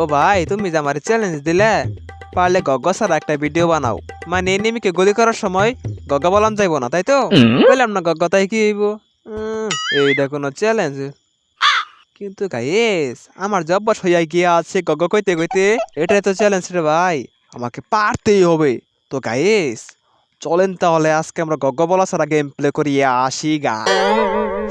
ও ভাই তুমি যে আমার চ্যালেঞ্জ দিলে পারলে গগ্গ ছাড়া একটা ভিডিও বানাও। মানে এনিমিকে গুলি করার সময় গগ্গা বলান যাইব না তাই তো? বললাম না গগ্গা তাই কি হইব? এইটা কোনো চ্যালেঞ্জ কিন্তু গাইস আমার জব্বস হইয়া গিয়া আছে গগ্গ কইতে কইতে এটাই তো চ্যালেঞ্জ রে ভাই। আমাকে পারতেই হবে। তো গাইস চলেন তাহলে আজকে আমরা গগ্গ বলা ছাড়া গেম প্লে করিয়া আসি গা।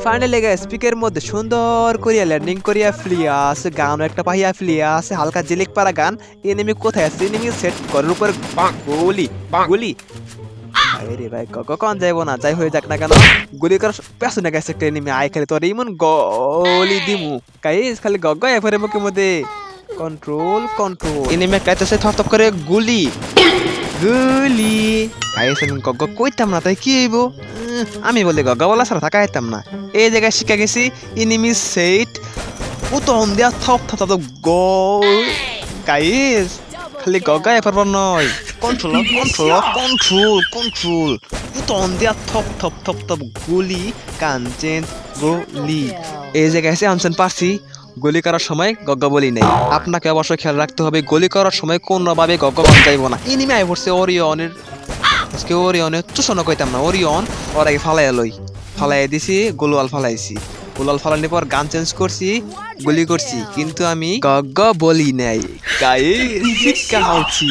ফাইনালি গাইস স্পিকের মধ্যে সুন্দর করিয়া ল্যান্ডিং করিয়া ফ্লিয়া আছে, গান একটা পাহিয়া ফ্লিয়া আছে, হালকা জিলিক পারা গান। এনিমি কোথায় আছে? এনিমি সেট করার উপর গুলি গুলি। আরে ভাই কখন যাইবো না? যাই হয়ে যাক না কেন? গুলি করার পেছনে গেছে একটা এনিমি আই খালি তোর ইমন গলি দিমু। গাইস খালি গগ্গ এফরে মুখের মধ্যে। কন্ট্রোল কন্ট্রোল এনিমি কাইতেছে, থপ থপ করে গুলি। গুলি। গাইস আমি গগ্গ কইতাম না, তাই কি হইব? আমি বলি গগ্গ বলা ছাড়া থাকা হইতাম না। এই জায়গায় শিখা গেছি ইনিমি সেট উতন দিয়া থপ থপ থপ গোল। গাইস খালি গগ্গা এফার নয়। কন্ট্রোল কন্ট্রোল কন্ট্রোল কন্ট্রোল উতন দিয়া থপ থপ থপ থপ, গুলি কাঞ্চেন গুলি। এই জায়গায় এসে আনছেন পারছি গুলি করার সময় গগ্গা বলি নেই। আপনাকে অবশ্যই খেয়াল রাখতে হবে, গুলি করার সময় কোনোভাবে গগ্গা বান যাইব না। ইনিমে আই পড়ছে ওরিয়নের আজকে ওরিয়নের তুষণ কইতাম না ওরিয়ন ওর আগে ফালাই লই। ফালাই দিছি গোলওয়াল ফালাইছি। গোলাল ফালানোর পর গান চেঞ্জ করছি, গুলি করছি, কিন্তু আমি গগ্গ বলি নাই। গায়ে শিক্ষা হচ্ছি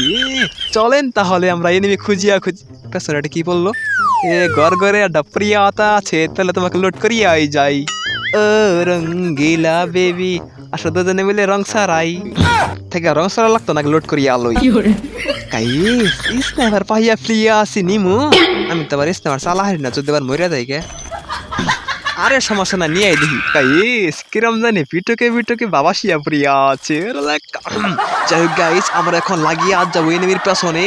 চলেন তাহলে আমরা এনিমি খুঁজিয়া খুঁজি পেছনে কি বলল? এ গড় গড়ে ডাপ্রিয়া আতা আছে, তাহলে তোমাকে লোড করিয়া যাই। ও রঙ্গিলা বেবি আসো দুজনে মিলে রং সারাই থেকে রং সারা লাগতো নাকি লোড করিয়া আলোই। গাইস স্নাইপার পাহিয়া ফ্লিয়া আসি নিমু। আমি তো আবার স্নাইপার চালা হারি না যদি আবার মরিয়া যাই গে। আরে সমস্যা না নিয়ে আই দেখি। গাইস কিরম জানি পিটুকে পিটুকে বাবা শিয়া প্রিয়া আছে। যাই হোক গাইস আমরা এখন লাগিয়ে আজ যাব এনিমির পেছনে।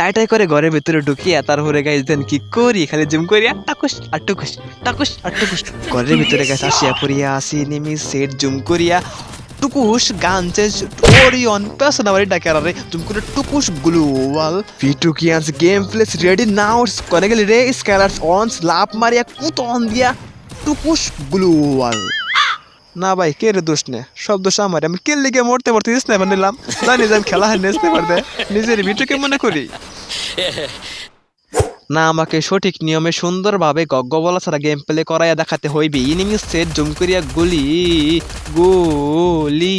টাই টাই করে ঘরের ভিতরে ঢুকিয়ে তারপরে গাইস দেন কি করি? খালি জিম করিয়া টাকুস আর টুকুস টাকুস আর টুকুস ঘরের ভিতরে গাইস আসিয়া পড়িয়া আসি এনিমি সেট জুম করিয়া টুকুস গান চেঞ্জ ওরিয়ন পেছন আবার ডাকে রে। জুম করে টুকুস গ্লোবাল পিটুকিয়ান্স গেম প্লেস রেডি নাও কোনে গেলি রে স্ক্যালার্স অনস লাভ মারিয়া কুতন দিয়া টুকুস গ্লোবাল না ভাই, কে রে দোষ নে? সব দোষ আমার। আমি কে লিগে মরতে মরতে স্নাইপার নিলাম? জানি যে আমি খেলা হারিয়ে স্নাইপার দেয় নিজের ভিডিওকে মনে করি। না আমাকে সঠিক নিয়মে সুন্দরভাবে গগ্গ বলা ছাড়া গেম প্লে করাইয়া দেখাতে হইবে। ইনিমি সেট জুম করিয়া গুলি গুলি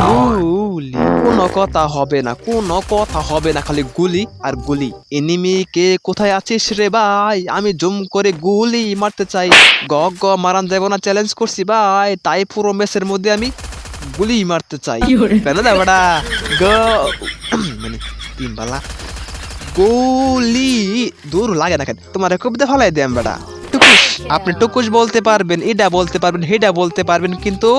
গুলি। কোনো কথা হবে না কোনো কথা হবে না খালি গুলি আর গুলি। এনিমি কে কোথায় আছিস রে ভাই? আমি জুম করে গুলি মারতে চাই। গগ্গ মারান যাব না চ্যালেঞ্জ করছি ভাই। তাই পুরো ম্যাচের মধ্যে আমি গুলি মারতে চাই। কেন দা গ মানে তিন বালা গোলি দূর লাগে না কেন তোমার কবিতা ফালাই দেন বেটা। টুকুস, আপনি টুকুস বলতে পারবেন এটা বলতে পারবেন হেটা বলতে পারবেন, কিন্তু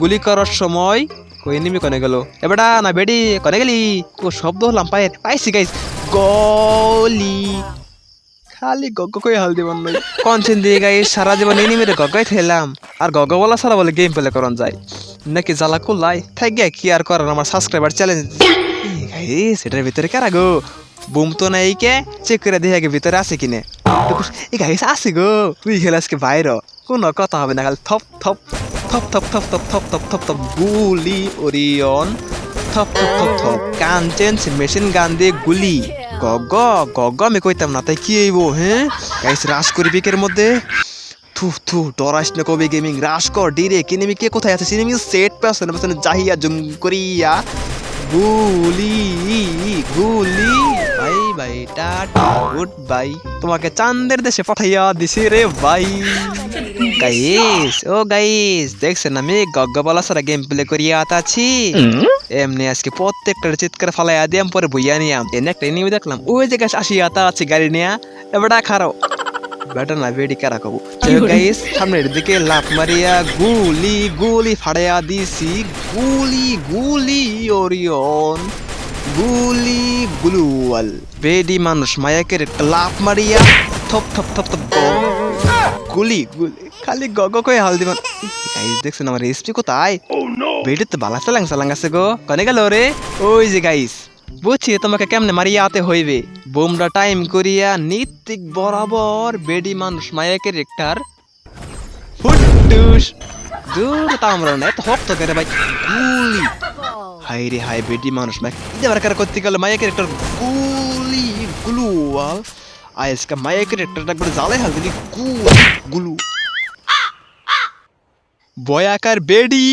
গুলি করার সময় কই নিমি কনে গেল। এ বেটা, না বেডি, কনে গেলি? ও শব্দ হলাম পায়ের পাইছি গাইস গলি। খালি গগ্গ কই হাল দিবান নই কনসেন দিয়ে গাই সারা জীবন এনিমিরে গগ্গাই থেলাম আর গগ্গ বলা সারা বলে গেম প্লে করন যায়। নাকি জ্বালা কুল্লাই থাক গিয়া কি আর করার আমার সাবস্ক্রাইবার চ্যালেঞ্জ গাইস এটার ভিতরে কারা গো? বুম তো নাই কে চেক করে দেখে আগে ভিতরে আছে কিনে এই গাইস আছে গো তুই খেলে আজকে বাইর কোনো কথা হবে না খালি থপ থপ থপ থপ থপ থপ থপ থপ থপ থপ গুলি ওরিয়ন থপ থপ থপ থপ কাঞ্চেন্স মেশিন গান দিয়ে গুলি গগ গগ আমি কইতাম না তাই কি হইব হ্যাঁ গাইস রাস করি বিকের মধ্যে থু থু ডরাস না কবি গেমিং রাস কর ডিরে কিনেমি কে কোথায় আছে সিনেমি সেট পেছনে পেছনে যাহিয়া জুম করিয়া গুলি গুলি। বাই বাই, টাটা, গুড বাই। তোমাকে চাঁদের দেশে পাঠাইয়া দিছি রে ভাই। গাইস, ও গাইস, দেখছেন আমি গগ্গবালা সারা গেম প্লে করিয়া আতাছি। এমনি আজকে প্রত্যেকটা চিৎকার ফালাইয়া দিয়াম পরে বইয়া নিয়াম। এনে একটা এনিমি দেখলাম, ওই যে গাছ আসি আতা আছে গাড়ি নিয়া। এবারটা খারাও বেটা না বেডি কারা কবু? গাইস সামনের দিকে লাফ মারিয়া গুলি গুলি ফাড়াইয়া দিছি। গুলি গুলি ওরিয়ন গুলি গুলুয়াল বেডি মানুষ মায়াকের লাফ মারিয়া থপ থপ থপ থপ গুলি গুলি। খালি গগ কয়ে হাল দিবান গাইস দেখছেন আমার রেসিপি কোথায়? বেডি তো বালা চালাং চালাং আছে গো। কনে গেল রে? ওই যে গাইস বুঝছি তোমাকে কেমনে মারিয়া আতে হইবে। বোমরা টাইম করিয়া নিতিক বরাবর বেডি মানুষ মায়াকের একটার ফুটুস। দূর তা আমরা না, এত হক করে ভাই, গুলি। হাই রে হাই বেটি মানুষ না দেবার কার করতে গেলে? মায়া ক্যারেক্টার গুলি, গুলু আজকে মায়া ক্যারেক্টারটা একবার জালে হাল দিলি গুলু। বয়াকার বেডি।